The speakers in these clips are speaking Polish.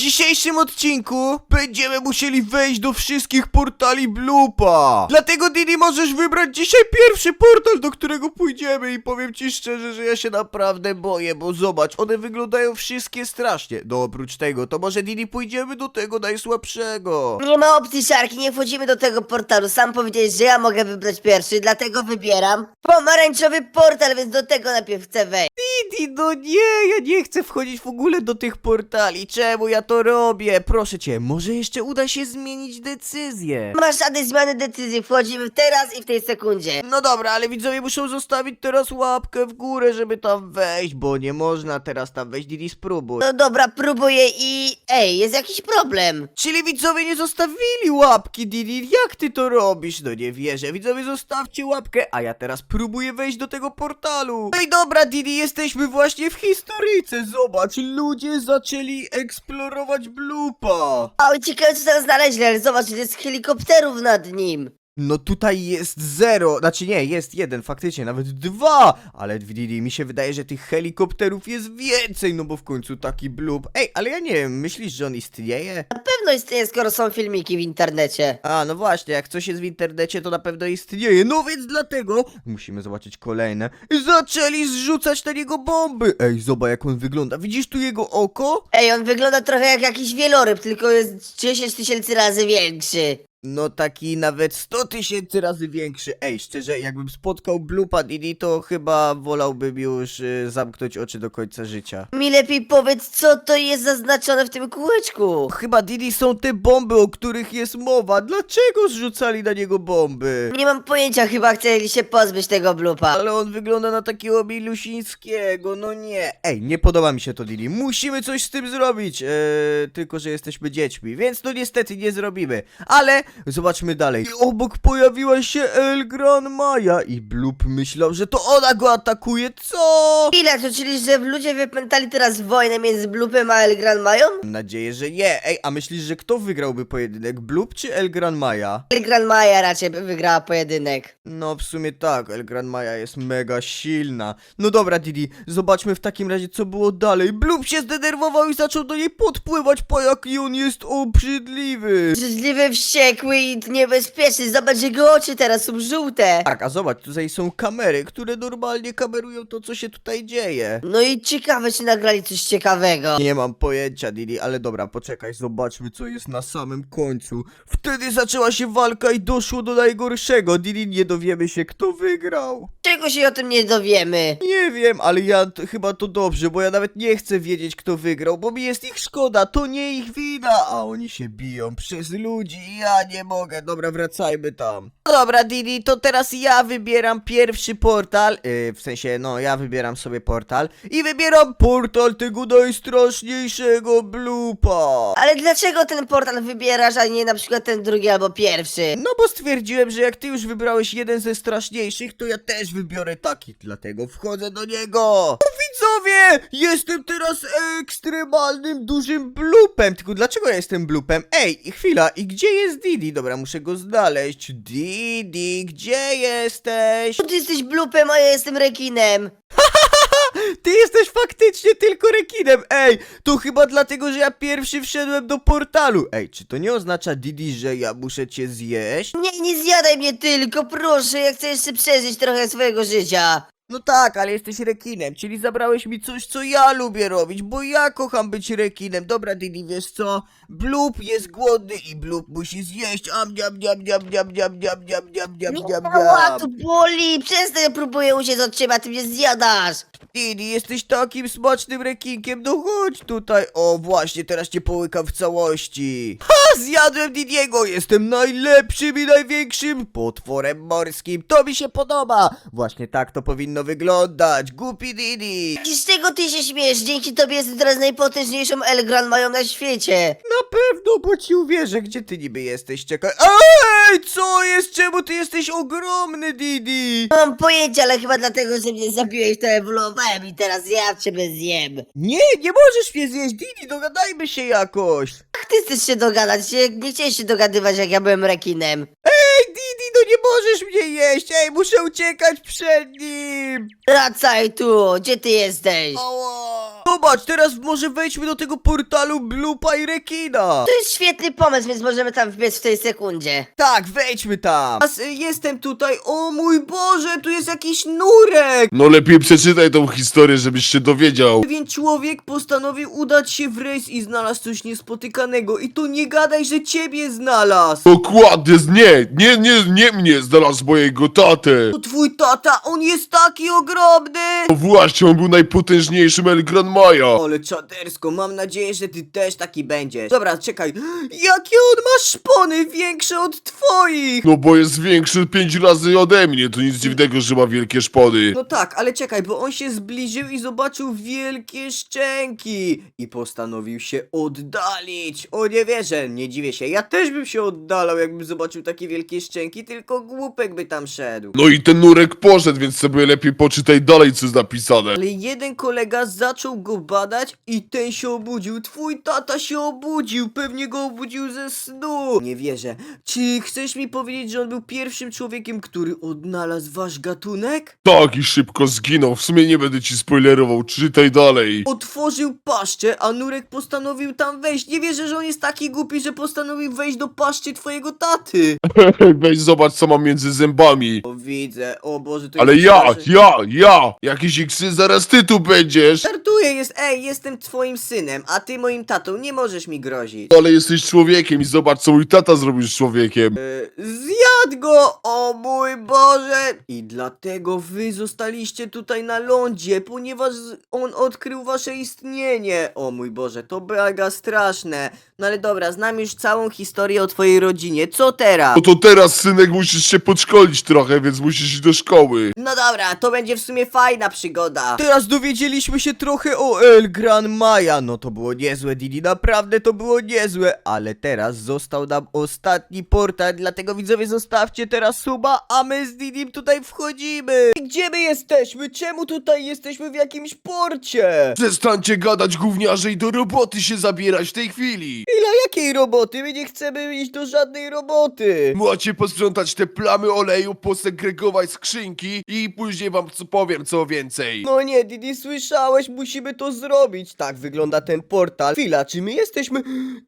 dzisiejszym odcinku będziemy musieli wejść do wszystkich portali Blupa. Dlatego Didi możesz wybrać dzisiaj pierwszy portal, do którego pójdziemy i powiem ci szczerze, że ja się naprawdę boję, bo zobacz, one wyglądają wszystkie strasznie. No oprócz tego, to może Didi pójdziemy do tego najsłabszego. Nie ma opcji, Szarki, nie wchodzimy do tego portalu. Sam powiedziałeś, że ja mogę wybrać pierwszy, dlatego wybieram pomarańczowy portal, więc do tego najpierw chcę wejść. Didi, no nie, ja nie chcę wchodzić w ogóle do tych portali. Czemu ja to robię? Proszę cię, może jeszcze uda się zmienić decyzję. Masz żadnej zmiany decyzji, wchodzimy teraz i w tej sekundzie. No dobra, ale widzowie muszą zostawić teraz łapkę w górę, żeby tam wejść, bo nie można teraz tam wejść, Didi spróbuj. No dobra, próbuję i... Ej, jest jakiś problem. Czyli widzowie nie zostawili łapki, Didi, jak ty to robisz? No nie wierzę, widzowie zostawcie łapkę, a ja teraz próbuję wejść do tego portalu. No i dobra, Didi, jesteśmy właśnie w historyjce, zobacz, ludzie zaczęli eksplorować Blupa. A ciekawe co teraz znaleźli, ale zobacz, ile jest helikopterów nad nim. No tutaj jest zero, znaczy nie, jest jeden, faktycznie, nawet dwa, ale Didi, mi się wydaje, że tych helikopterów jest więcej, no bo w końcu taki blub. Ej, ale ja nie wiem, myślisz, że on istnieje? Na pewno istnieje, skoro są filmiki w internecie. A, no właśnie, jak coś jest w internecie, to na pewno istnieje, no więc dlatego musimy zobaczyć kolejne. Zaczęli zrzucać na niego bomby. Ej, zobacz jak on wygląda, widzisz tu jego oko? Ej, on wygląda trochę jak jakiś wieloryb, tylko jest 10 tysięcy razy większy. No taki nawet 100 tysięcy razy większy. Ej, szczerze, jakbym spotkał Blupa Didi, to chyba wolałbym już y, zamknąć oczy do końca życia. Mi lepiej powiedz, co to jest zaznaczone w tym kółeczku. Chyba Didi są te bomby, o których jest mowa. Dlaczego zrzucali na niego bomby? Nie mam pojęcia, chyba chcieli się pozbyć tego blupa. Ale on wygląda na takiego Milusińskiego, no nie. Ej, nie podoba mi się to, Didi. Musimy coś z tym zrobić. Eee, tylko, że jesteśmy dziećmi, więc no niestety nie zrobimy. Ale zobaczmy dalej. I obok pojawiła się El Gran Maja i Blub myślał, że to ona go atakuje. Co? Ile to, czyli że ludzie wypętali teraz wojnę między blupem a El Gran Mają? Mam nadzieję, że nie. Ej, a myślisz, że kto wygrałby pojedynek? Blub czy El Gran Maja? El Gran Maja raczej by wygrała pojedynek. No, w sumie tak, El Gran Maja jest mega silna. No dobra, Didi, zobaczmy w takim razie, co było dalej. Blub się zdenerwował i zaczął do niej podpływać, po jaki on jest obrzydliwy. Życzliwy, wściekły i niebezpieczny. Zobacz, jego oczy teraz są żółte. Tak, a zobacz, tutaj są kamery, które normalnie kamerują to, co się tutaj dzieje. No i ciekawe, czy nagrali coś ciekawego. Nie mam pojęcia, Didi, ale dobra, poczekaj, zobaczmy, co jest na samym końcu. Wtedy zaczęła się walka i doszło do najgorszego. Didi, nie dowiemy się, kto wygrał. Czego się o tym nie dowiemy? Nie wiem, ale ja t- chyba to dobrze, bo ja nawet nie chcę wiedzieć, kto wygrał, bo mi jest ich szkoda, to nie ich wina, a oni się biją przez ludzi i ja nie mogę. Dobra, wracajmy tam. Dobra, Didi, to teraz ja wybieram pierwszy portal, yy, w sensie, no, ja wybieram sobie portal i wybieram portal tego najstraszniejszego blupa. Ale dlaczego ten portal wybierasz, a nie na przykład ten drugi albo pierwszy? No bo stwierdziłem, że jak ty już wybrałeś jeden ze straszniejszych, to ja też wybiorę taki, dlatego wchodzę do niego. O, widzowie! Jestem teraz ekstremalnym dużym blupem. Tylko dlaczego ja jestem blupem? Ej, chwila, i gdzie jest Didi? Dobra, muszę go znaleźć. Didi, gdzie jesteś? Ty jesteś blupem, a ja jestem rekinem. Ty jesteś faktycznie tylko rekinem, ej! To chyba dlatego, że ja pierwszy wszedłem do portalu. Ej, czy to nie oznacza, Didi, że ja muszę cię zjeść? Nie, nie zjadaj mnie tylko, proszę, ja chcę jeszcze przeżyć trochę swojego życia. No tak, ale jesteś rekinem, czyli zabrałeś mi coś, co ja lubię robić, bo ja kocham być rekinem. Dobra, Didi, wiesz co? Blub jest głodny i Blub musi zjeść. Am, niam, niam, niam, niam, niam, niam, niam, niam, niam, niam, Ała, to niam. boli, przestań, próbuję uciec od ciebie, a ty mnie zjadasz. Didi, jesteś takim smacznym rekinkiem, no chodź tutaj. O, właśnie, teraz cię połykam w całości. Ha, zjadłem Didiego, jestem najlepszym i największym potworem morskim. To mi się podoba. Właśnie tak to powinno wyglądać. Głupi Didi. I z czego ty się śmiesz? Dzięki tobie jestem teraz najpotężniejszą El Gran mają na świecie. Na pewno, bo ci uwierzę, gdzie ty niby jesteś, czekaj. Ej, co jest? Czemu ty jesteś ogromny, Didi? Nie mam pojęcia, ale chyba dlatego, że mnie zabiłeś, to ewoluowałem i teraz ja ciebie zjem. Nie, nie możesz mnie zjeść, Didi, dogadajmy się jakoś. Jak ty chcesz się dogadać? Nie- Nie chciałeś się dogadywać, jak ja byłem rekinem. Ej, Didi, możesz mnie jeść, ej, muszę uciekać przed nim. Wracaj tu, gdzie ty jesteś? Zobacz, teraz może wejdźmy do tego portalu Blupa i Rekina. To jest świetny pomysł, więc możemy tam wbiec w tej sekundzie. Tak, wejdźmy tam. Teraz, y, Jestem tutaj, o mój Boże, tu jest jakiś nurek. No lepiej przeczytaj tą historię, żebyś się dowiedział. Pewien człowiek postanowił udać się w rejs i znalazł coś niespotykanego. I to nie gadaj, że ciebie znalazł. Dokładnie, z- nie, nie, nie, nie mnie znalazł mojego tatę. To twój tata, on jest taki ogromny. No właśnie, on był najpotężniejszym El Gran Ale czadersko, mam nadzieję, że ty też taki będziesz. Dobra, czekaj. Jakie on ma szpony większe od twoich? No bo jest większy pięć razy ode mnie, to nic dziwnego, że ma wielkie szpony. No tak, ale czekaj, bo on się zbliżył i zobaczył wielkie szczęki i postanowił się oddalić. O nie wierzę, nie dziwię się. Ja też bym się oddalał, jakbym zobaczył takie wielkie szczęki, tylko głupek by tam szedł. No i ten nurek poszedł, więc sobie lepiej poczytaj dalej, co jest napisane. Ale jeden kolega zaczął go badać i ten się obudził. Twój tata się obudził, pewnie go obudził ze snu. Nie wierzę. Czy chcesz mi powiedzieć, że on był pierwszym człowiekiem, który odnalazł wasz gatunek? Tak, i szybko zginął, w sumie nie będę ci spoilerował, czytaj dalej. Otworzył paszczę, a Nurek postanowił tam wejść. Nie wierzę, że on jest taki głupi, że postanowił wejść do paszczy twojego taty. Weź zobacz, co mam między zębami. O widzę, o Boże, to Ale jest ja, ja, ja, jakiś iksy, zaraz ty tu będziesz. Żartuję, jest, ej, jestem twoim synem, a ty moim tatą, nie możesz mi grozić. Ale jesteś człowiekiem i zobacz, co mój tata zrobił z człowiekiem. E, Zjadł go! O mój Boże! I dlatego wy zostaliście tutaj na lądzie, ponieważ on odkrył wasze istnienie. O mój Boże, to mega straszne. No ale dobra, znam już całą historię o twojej rodzinie. Co teraz? No to teraz, synek, musisz się podszkolić trochę, więc musisz iść do szkoły. No dobra, to będzie w sumie fajna przygoda. Teraz dowiedzieliśmy się trochę o El Gran Maja. No to było niezłe, Didi, naprawdę to było niezłe. Ale teraz został nam ostatni portal, dlatego widzowie zostawcie teraz suba, a my z Didim tutaj wchodzimy. Gdzie my jesteśmy? Czemu tutaj jesteśmy w jakimś porcie? Przestańcie gadać, gówniarze, i do roboty się zabierać w tej chwili. Ile jakiej roboty? My nie chcemy iść do żadnej roboty. Macie posprzątać te plamy oleju, posegregować skrzynki i później wam co powiem, co więcej. No nie, Didi, słyszałeś, musimy to zrobić. Tak wygląda ten portal. Chwila, czy my jesteśmy...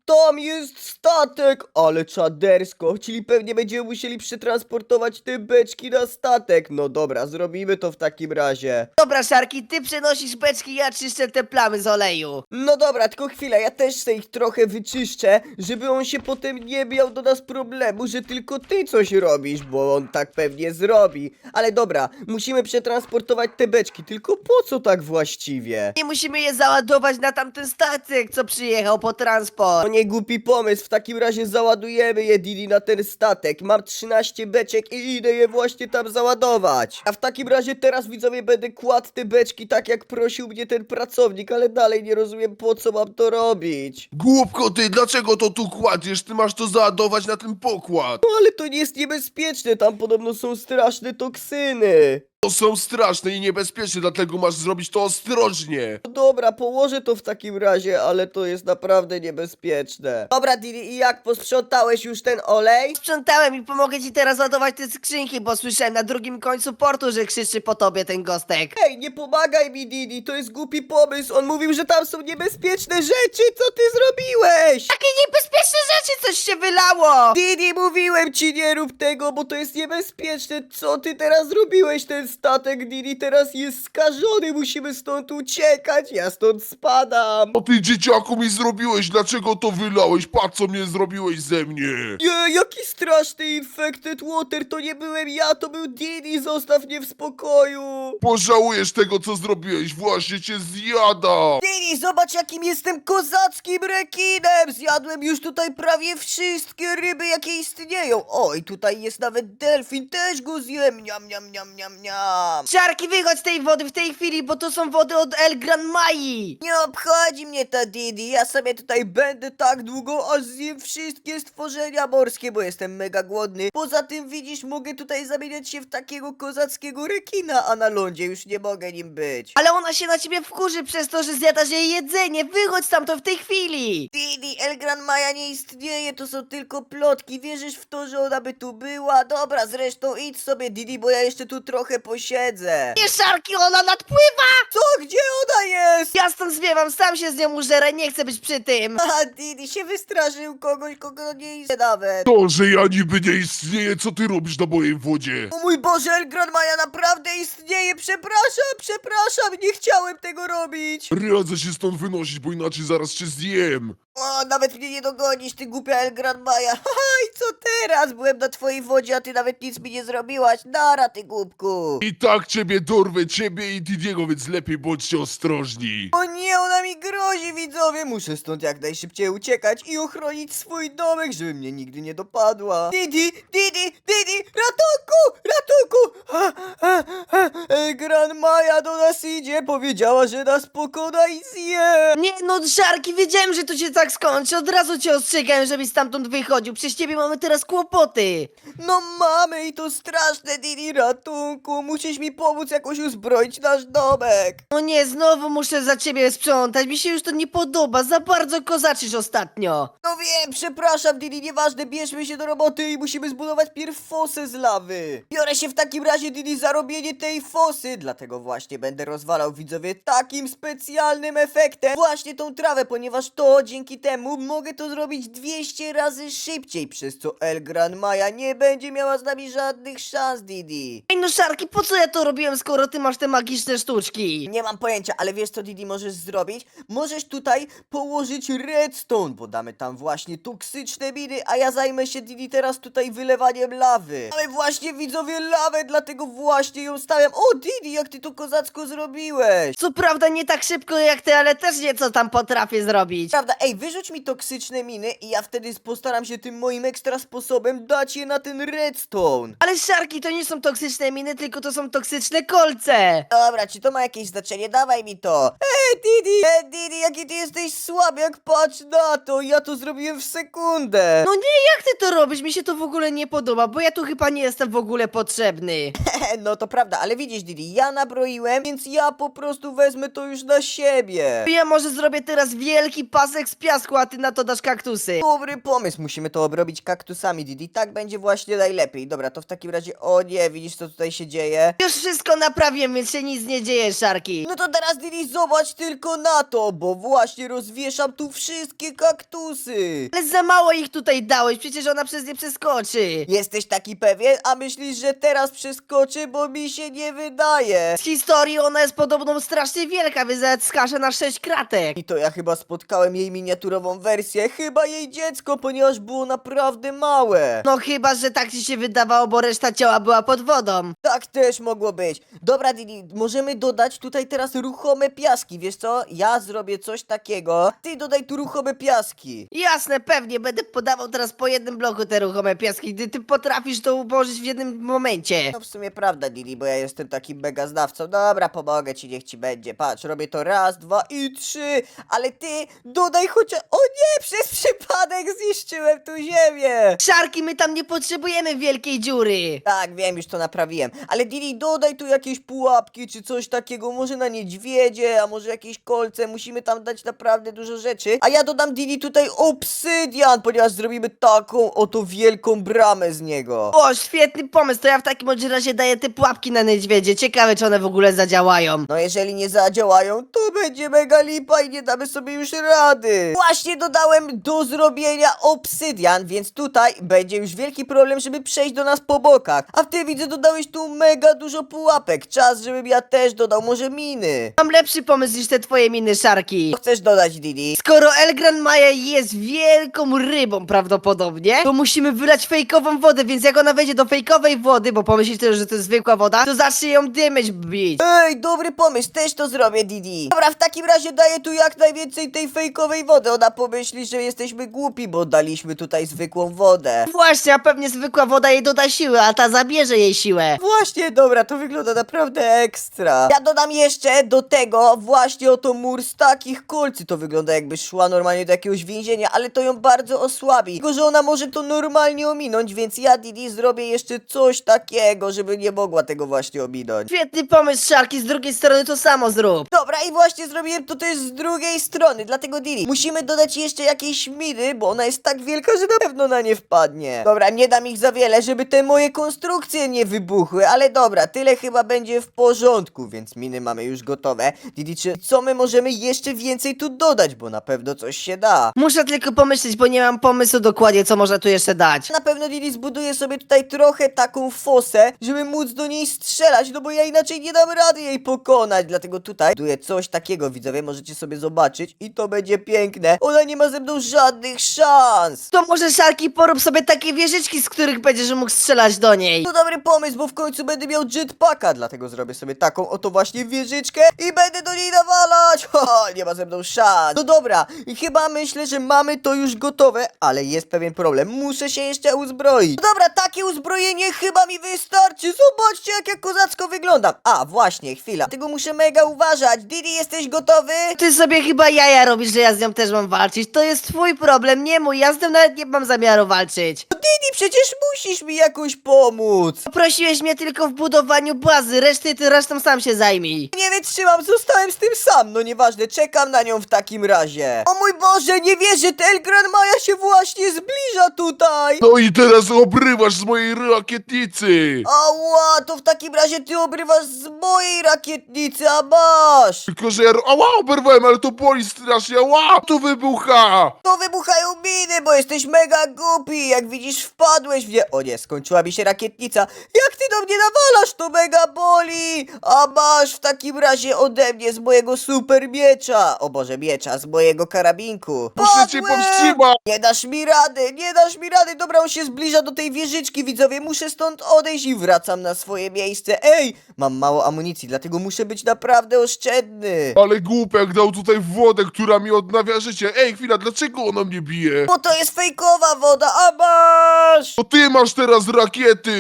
Tam jest statek! Ale czadersko, czyli pewnie będziemy musieli przetransportować te beczki na statek. No dobra, zrobimy to w takim razie. Dobra, Szarki, ty przenosisz beczki, ja czyszczę te plamy z oleju. No dobra, tylko chwila, ja też sobie ich trochę wyczyszczę, żeby on się potem nie miał do nas problemu, że tylko ty coś robisz, bo on tak pewnie zrobi. Ale dobra, musimy przetransportować te beczki, tylko po co tak właściwie? Nie musimy je załadować na tamten statek, co przyjechał po transport. To nie głupi pomysł, w takim razie załadujemy je Didi na ten statek. Mam 13 beczek i idę je właśnie tam załadować. A w takim razie teraz widzowie będę kładł te beczki tak jak prosił mnie ten pracownik, ale dalej nie rozumiem po co mam to robić. Głupko ty, dlaczego to tu kładziesz? Ty masz to załadować na ten pokład. No ale to nie jest niebezpieczne, tam podobno są straszne toksyny. To są straszne i niebezpieczne, dlatego masz zrobić to ostrożnie. No dobra, położę to w takim razie, ale to jest naprawdę niebezpieczne. Dobra Didi, i jak posprzątałeś już ten olej? Sprzątałem i pomogę ci teraz ładować te skrzynki, bo słyszałem na drugim końcu portu, że krzyczy po tobie ten gostek. Ej, nie pomagaj mi, Didi, to jest głupi pomysł. On mówił, że tam są niebezpieczne rzeczy. Co ty zrobiłeś? Takie niebezpieczne rzeczy, coś się wylało! Didi, mówiłem ci, nie rób tego, bo to jest niebezpieczne. Co ty teraz zrobiłeś? Ten statek, Didi, teraz jest skażony. Musimy stąd uciekać. Ja stąd spadam. O ty dzieciaku mi zrobiłeś, dlaczego to wylałeś? Patrz co mnie zrobiłeś ze mnie. Nie, jaki straszny infected water. To nie byłem ja, to był Didi. Zostaw mnie w spokoju. Pożałujesz tego co zrobiłeś, właśnie cię zjada. Didi, zobacz jakim jestem kozackim rekinem! Zjadłem już tutaj prawie wszystkie ryby, jakie istnieją. Oj, tutaj jest nawet delfin, też go zjem. Niam, niam, niam, niam, niam. Szarki, wychodź z tej wody w tej chwili, bo to są wody od El Gran Mai! Nie obchodzi mnie ta Didi, ja sobie tutaj będę tak długo, aż zjem wszystkie stworzenia morskie, bo jestem mega głodny. Poza tym widzisz, mogę tutaj zamieniać się w takiego kozackiego rekina, a na lądzie już nie mogę nim być. Ale ona się na ciebie wkurzy przez to, że zjadasz jej jedzenie! Wychodź stamtąd w tej chwili! Didi, El Gran Maja nie istnieje, nie, to są tylko plotki. Wierzysz w to, że ona by tu była? Dobra, zresztą idź sobie, Didi, bo ja jeszcze tu trochę posiedzę. Nie, Szarki, ona nadpływa! Co? Gdzie ona jest? Ja stąd zwiewam, sam się z nią użerę, nie chcę być przy tym. A, Didi się wystraszył kogoś, kogo nie istnieje nawet. To, że ja niby nie istnieję, co ty robisz na mojej wodzie? O mój Boże, Elgran Maja naprawdę istnieje, przepraszam, przepraszam, nie chciałem tego robić. Radzę się stąd wynosić, bo inaczej zaraz cię zjem. O, nawet mnie nie dogonisz, ty głupia Elgran Maja. Haha, i co teraz? Byłem na twojej wodzie, a ty nawet nic mi nie zrobiłaś. Nara, ty głupku. I tak ciebie dorwę, ciebie i Didiego, więc lepiej bądźcie ostrożni. O nie, ona mi grozi, widzowie! Muszę stąd jak najszybciej uciekać i ochronić swój domek, żeby mnie nigdy nie dopadła. Didi, Didi, Didi, ratunku, ratunku! Ha, ha, ha. E, Gran Maja do nas idzie, powiedziała, że nas pokona i zje. Nie no, Szarki, wiedziałem, że to się tak skończy. Od razu cię ostrzegałem, żebyś stamtąd wychodził. Przez ciebie mamy teraz kłopoty. No mamy i to straszne, Didi, ratunku! Musisz mi pomóc jakoś uzbroić nasz domek. O nie, znowu muszę za ciebie sprzątać. Mi się już to nie podoba. Za bardzo kozaczysz ostatnio. No wiem, przepraszam, Didi, nieważne, bierzmy się do roboty i musimy zbudować pierw fosę z lawy. Biorę się w takim razie, Didi, za robienie tej fosy, dlatego właśnie będę rozwalał widzowie takim specjalnym efektem właśnie tą trawę, ponieważ to dzięki temu mogę to zrobić 200 razy szybciej, przez co El Gran Maja nie będzie miała z nami żadnych szans, Didi. Ej no, Szarki, po co ja to robiłem, skoro ty masz te magiczne sztuczki? Nie mam pojęcia, ale wiesz co Didi możesz zrobić? Możesz tutaj położyć redstone, bo damy tam właśnie toksyczne miny, a ja zajmę się Didi teraz tutaj wylewaniem lawy. Mamy właśnie widzowie lawę, dlatego właśnie ją stawiam. O Didi, jak ty to kozacko zrobiłeś! Co prawda nie tak szybko jak ty, ale też nieco tam potrafię zrobić. Prawda, ej, wyrzuć mi toksyczne miny i ja wtedy postaram się tym moim ekstra sposobem dać je na ten redstone. Ale Szarki, to nie są toksyczne miny, tylko to są toksyczne kolce. Dobra, czy to ma jakieś znaczenie? Dawaj mi to. Didi, ej, Didi, jaki ty jesteś słaby, jak patrz na to. Ja to zrobiłem w sekundę. No nie, jak ty to robisz? Mi się to w ogóle nie podoba, bo ja tu chyba nie jestem w ogóle potrzebny. no to prawda, ale widzisz, Didi, ja nabroiłem, więc ja po prostu wezmę to już na siebie. Ja może zrobię teraz wielki pasek z piasku, a ty na to dasz kaktusy. Dobry pomysł, musimy to obrobić kaktusami, Didi, tak będzie właśnie najlepiej. Dobra, to w takim razie, o nie, widzisz co tutaj się dzieje? Już wszystko naprawiłem, więc się nic nie dzieje, Szarki. No to teraz, Didi, zobacz tylko na to, bo właśnie rozwieszam tu wszystkie kaktusy. Ale za mało ich tutaj dałeś, przecież ona przez nie przeskoczy. Jesteś taki pewien? A myślisz, że teraz przeskoczy, bo mi się nie wydaje. Z historii ona jest podobno strasznie wielka, więc nawet skaże na sześć kratek. I to ja chyba spotkałem jej miniaturową wersję, chyba jej dziecko, ponieważ było naprawdę małe. No chyba, że tak ci się wydawało, bo reszta ciała była pod wodą. Tak też mogło być. Dobra, Didi, możemy dodać tutaj teraz ruchome piaski, wiesz co? Ja zrobię coś takiego, ty dodaj tu ruchome piaski. Jasne, pewnie, będę podawał teraz po jednym bloku te ruchome piaski, gdy ty potrafisz to ułożyć w jednym momencie. No w sumie prawda, Didi, bo ja jestem takim mega znawcą. Dobra, pomogę ci, niech ci będzie. Patrz, robię to raz, dwa i trzy. Ale ty dodaj chociaż... O nie, przez przypadek zniszczyłem tu ziemię. Szarki, my tam nie potrzebujemy wielkiej dziury. Tak, wiem, już to naprawiłem. Ale Didi, dodaj tu jakieś pułapki czy coś takiego. Może na niedźwiedzie, a może jakieś kolce. Musimy tam dać naprawdę dużo rzeczy. A ja dodam Didi tutaj obsydian, ponieważ zrobimy taką oto wielką bramę z niego. O, świetny pomysł, to ja w takim bądź razie daję te pułapki na niedźwiedzie. Ciekawe, czy one w ogóle zadziałają. No jeżeli nie zadziałają, to będzie mega lipa i nie damy sobie już rady. Właśnie dodałem do zrobienia obsydian, więc tutaj będzie już wielki problem, żeby przejść do nas po bokach. A w ty widzę dodałeś tu mega dużo pułapek. Czas, żebym ja też dodał może miny. Mam lepszy pomysł niż te twoje miny, Szarki. Co chcesz dodać, Didi? Skoro El Gran Maja jest wielką rybą prawdopodobnie, to musimy wylać fejkową wodę, więc jak ona wejdzie do fejkowej wody, bo pomyślicie, że to jest zwykła woda, to zacznie ją dymeć bić. Ej, dobry pomysł, też to zrobię, Didi. Dobra, w takim razie daję tu jak najwięcej tej fejkowej wody. Ona pomyśli, że jesteśmy głupi, bo daliśmy tutaj zwykłą wodę. Właśnie, a pewnie zwykła woda jej doda siły, a ta zabierze jej siłę. Właśnie, dobra, to wygląda naprawdę ekstra. Ja dodam jeszcze do tego właśnie oto mur z takich kolcy. To wygląda jakby szła normalnie do jakiegoś więzienia, ale to ją bardzo osłabi. Tylko, że ona może to normalnie ominąć, więc ja Didi zrobię jeszcze coś takiego, żeby nie mogła tego właśnie ominąć. Świetny pomysł, Szarki, z drugiej strony to samo zrób. Dobra, i właśnie zrobiłem to też z drugiej strony, dlatego Didi, musimy dodać jeszcze jakieś miny, bo ona jest tak wielka, że na pewno na nie wpadnie. Dobra, nie dam ich za wiele, żeby te moje konstrukcje nie wybuchły, ale dobra, tyle chyba będzie w porządku, więc miny mamy już gotowe. Didi, czy co my możemy jeszcze więcej tu dodać, bo na pewno coś się da. Muszę tylko pomyśleć, bo nie mam pomysłu dokładnie, co można tu jeszcze dać. Na pewno Didi zbuduje sobie tutaj trochę taką fosę, żeby móc do niej strzelać, no bo ja inaczej nie dam rady jej pokonać. Dlatego tutaj buduję coś takiego, widzowie, możecie sobie zobaczyć i to będzie piękne. Ona nie ma ze mną żadnych szans. To może Szarki porób sobie takie wieżyczki, z których będziesz mógł strzelać do niej. To dobry pomysł, bo w końcu będę miał jetpacka, dlatego zrobię sobie taką oto właśnie wieżyczkę i będę do niej nawalać. Ho, nie ma ze mną szans. No dobra, i chyba myślę, że mamy to już gotowe, ale jest pewien problem. Muszę się jeszcze uzbroić. No dobra, takie uzbrojenie chyba mi wystarczy. Zobaczcie, jak ja kozacko wyglądam. A, właśnie, chwila. Tego muszę mega uważać. Didi, jesteś gotowy? Ty sobie chyba jaja robisz, że ja z nią też mam walczyć. To jest twój problem, nie mój. Ja z tym nawet nie mam zamiaru walczyć. No Didi, przecież musisz mi jakoś pomóc. Poprosiłeś mnie tylko w budowaniu bazy, reszty ty resztą sam się zajmij. Nie wytrzymam, zostałem z tym sam. No nieważne, czekam na nią w takim razie. O mój Boże, nie wierzę, Telgran Maja się właśnie zbliża tutaj. No i teraz obrywasz z mojej rakietnicy! Ała, to w takim razie ty obrywasz z mojej rakietnicy, a masz. Tylko, że ja... Ała, oberwałem, ale to boli strasznie, ała! To wybucha! To wybuchają miny, bo jesteś mega głupi. Jak widzisz, wpadłeś w nie. O nie, skończyła mi się rakietnica. Jak ty do mnie nawalasz, to mega boli. A masz w takim razie ode mnie z mojego super miecza. O Boże, miecza, z mojego karabinku. Muszę cię Padłem! powstrzymać! Nie dasz mi rady, nie dasz mi rady. Dobra, on się zbliża do tej wieżyczki, widzowie. Muszę stąd odejść i wracam na swoje miejsce. Ej, mam mało amunicji, dlatego muszę być naprawdę oszczędny. Ale głupek dał tutaj wodę, która mi odnawia życie. Ej, chwila, dlaczego ona mnie bije? Bo to jest fejkowa woda, a masz! To ty masz teraz rakiety!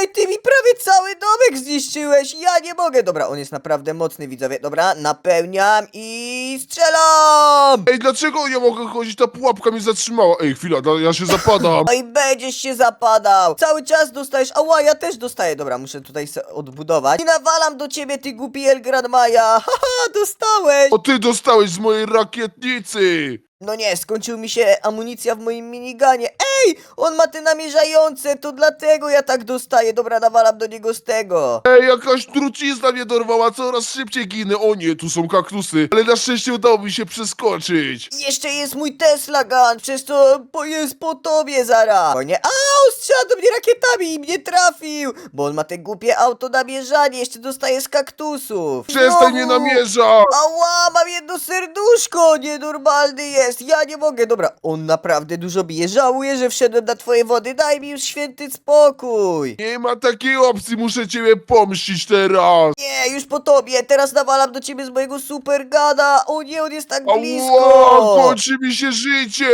Ej, ty mi prawie cały domek zniszczyłeś. Ja nie mogę. Dobra, on jest naprawdę mocny, widzowie. Dobra, napełniam i strzelam. Ej, dlaczego ja mogę chodzić? Ta pułapka mnie zatrzymała. Ej, chwila, da- ja się zapadam. No i będziesz się zapadał. Cały czas dostajesz. Ała, ja też dostaję. Dobra, muszę tutaj se odbudować. I nawalam do ciebie, ty głupi Elgrad Maja. Haha, dostałeś. O, ty dostałeś z mojej rakietnicy! No nie, skończył mi się amunicja w moim miniganie. Ej, on ma te namierzające, to dlatego ja tak dostaję. Dobra, nawalam do niego z tego. Ej, jakaś trucizna mnie dorwała, coraz szybciej ginę. O nie, tu są kaktusy, ale na szczęście udało mi się przeskoczyć. Jeszcze jest mój Tesla Gun, przez to po, jest po tobie zaraz. O nie, a on strzela do mnie rakietami i mnie trafił. Bo on ma te głupie auto namierzanie, jeszcze dostaje z kaktusów. Przestań mnie Znowu. namierza! Ała, mam jedno serduszko, nienormalny jest, ja nie mogę, dobra, on naprawdę dużo bije, żałuję, że wszedłem na twoje wody, daj mi już święty spokój. Nie ma takiej opcji, muszę ciebie pomścić teraz. Nie, już po tobie, teraz nawalam do ciebie z mojego super gada, o nie, on jest tak Ała, blisko. kończy mi się życie!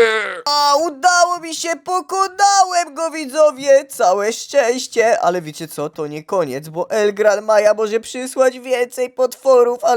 A, udało mi się, pokonałem go widzowie, całe szczęście, ale wiecie co, to nie koniec, bo Elgran Maja może przysłać więcej potworów albo